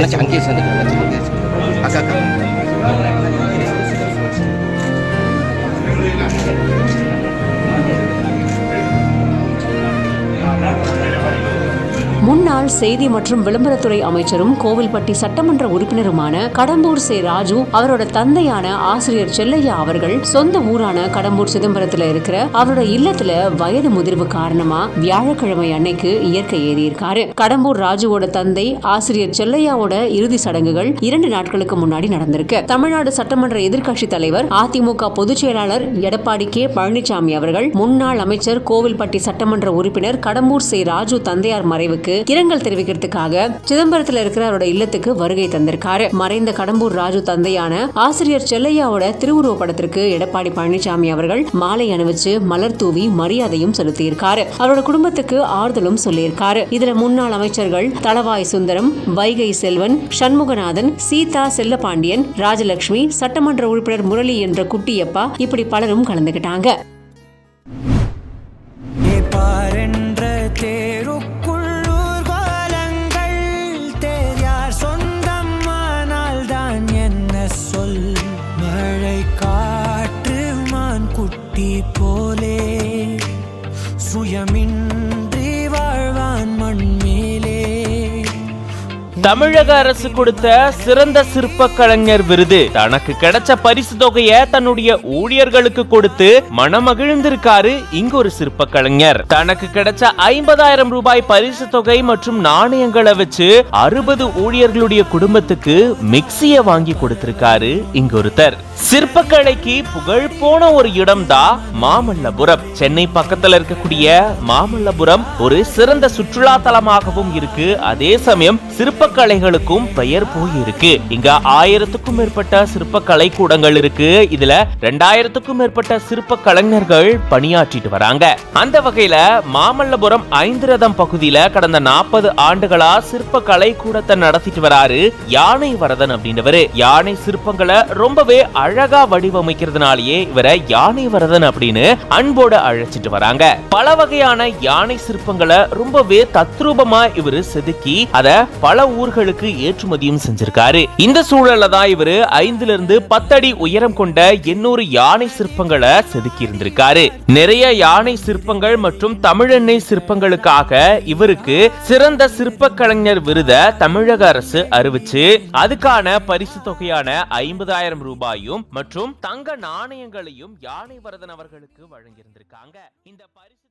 하지 않겠어. 하지 않겠어. 아까 아까. común முன்னாள் செய்தி மற்றும் விளம்பரத்துறை அமைச்சரும் கோவில்பட்டி சட்டமன்ற உறுப்பினருமான கடம்பூர் சே ராஜு அவரோட தந்தையான ஆசிரியர் செல்லையா அவர்கள் சொந்த ஊரான கடம்பூர் சிதம்பரத்துல இருக்கிற அவரோட இல்லத்துல வயது முதிர்வு காரணமா வியாழக்கிழமை அன்னைக்கு இயற்கை ஏறியிருக்காரு. கடம்பூர் ராஜுவோட தந்தை ஆசிரியர் செல்லையாவோட இறுதி சடங்குகள் இரண்டு நாட்களுக்கு முன்னாடி நடந்திருக்கு. தமிழ்நாடு சட்டமன்ற எதிர்க்கட்சி தலைவர் அதிமுக பொதுச் செயலாளர் எடப்பாடி கே பழனிசாமி அவர்கள் முன்னாள் அமைச்சர் கோவில்பட்டி சட்டமன்ற உறுப்பினர் கடம்பூர் சே ராஜு தந்தையார் மறைவுக்கு இரங்கல் தெரிவிக்கிறதுக்காக சிதம்பரத்துல இருக்கிற அவரோட இல்லத்துக்கு வருகை தந்திருக்காரு. மறைந்த கடம்பூர் ராஜு தந்தையான ஆசிரியர் செல்லையாவோட திருவுருவ படத்திற்கு எடப்பாடி பழனிசாமி அவர்கள் மாலை அணிவிச்சு மலர் தூவி மரியாதையும் செலுத்தியிருக்காரு. அவரோட குடும்பத்துக்கு ஆறுதலும் சொல்லியிருக்காரு. இதுல முன்னாள் அமைச்சர்கள் தளவாய் சுந்தரம் வைகை செல்வன் சண்முகநாதன் சீதா செல்லபாண்டியன் ராஜலட்சுமி சட்டமன்ற உறுப்பினர் முரளி என்ற குட்டியப்பா இப்படி பலரும் கலந்துகிட்டாங்க. சுயமின்றி தமிழக அரசு கொடுத்த சிறந்த சிற்ப கலைஞர் விருது. தனக்கு கிடைச்ச பரிசு தொகையை தன்னுடைய ஊழியர்களுக்கு கொடுத்து மனமகிழ்ந்திருக்காரு இங்கு ஒரு சிற்ப கலைஞர் தனக்கு கிடைச்ச ஐம்பதாயிரம் ரூபாய் பரிசு தொகை மற்றும் நாணயங்களை வச்சு அறுபது ஊழியர்களுடைய குடும்பத்துக்கு மிக்சிய வாங்கி கொடுத்திருக்காரு இங்க ஒருத்தர் சிற்பக்கலைக்கு புகழ் போன ஒரு இடம் தான் மாமல்லபுரம். சென்னை பக்கத்துல இருக்கக்கூடிய மாமல்லபுரம் ஒரு சிறந்த சுற்றுலா தலமாகவும் இருக்கு. அதே சமயம் சிற்ப சிற்பக்கலைகளுக்கும் பெயர் போயிருக்கு. இங்க ஆயிரத்துக்கும் மேற்பட்ட சிற்ப கலைக்கூடங்கள் இருக்கு. இதுல ரெண்டாயிரத்துக்கும் மேற்பட்ட சிற்ப கலைஞர்கள் பணியாற்றிட்டு வராங்க. அந்த வகையில மாமல்லபுரம் ஐந்திரதம் பகுதியில கடந்த நாற்பது ஆண்டுகளா சிற்ப கலை கூடத்தை நடத்திட்டு வராரு யானை வரதன் அப்படின்றவரு. யானை சிற்பங்களை ரொம்பவே அழகா வடிவமைக்கிறதுனாலயே இவரை யானை வரதன் அப்படின்னு அன்போட அழைச்சிட்டு வராங்க. பல வகையான யானை சிற்பங்களை ரொம்பவே தத்ரூபமா இவரு செதுக்கி அத பல ஊர்களுக்கு ஏற்றுமதியும் செஞ்சிருக்காரு. இந்த சூழல்ல தான் இவரு ஐந்துல இருந்து பத்தடி உயரம் கொண்ட எண்ணூறு யானை சிற்பங்களை செதுக்கி இருந்திருக்காரு நிறைய யானை சிற்பங்கள் மற்றும் தமிழெண்ணெய் சிற்பங்களுக்காக இவருக்கு சிறந்த சிற்ப கலைஞர் விருத தமிழக அரசு அறிவிச்சு அதுக்கான பரிசு தொகையான ஐம்பதாயிரம் ரூபாயும் மற்றும் தங்க நாணயங்களையும் யானை வரதன் அவர்களுக்கு வழங்கியிருந்திருக்காங்க. இந்த பரிசு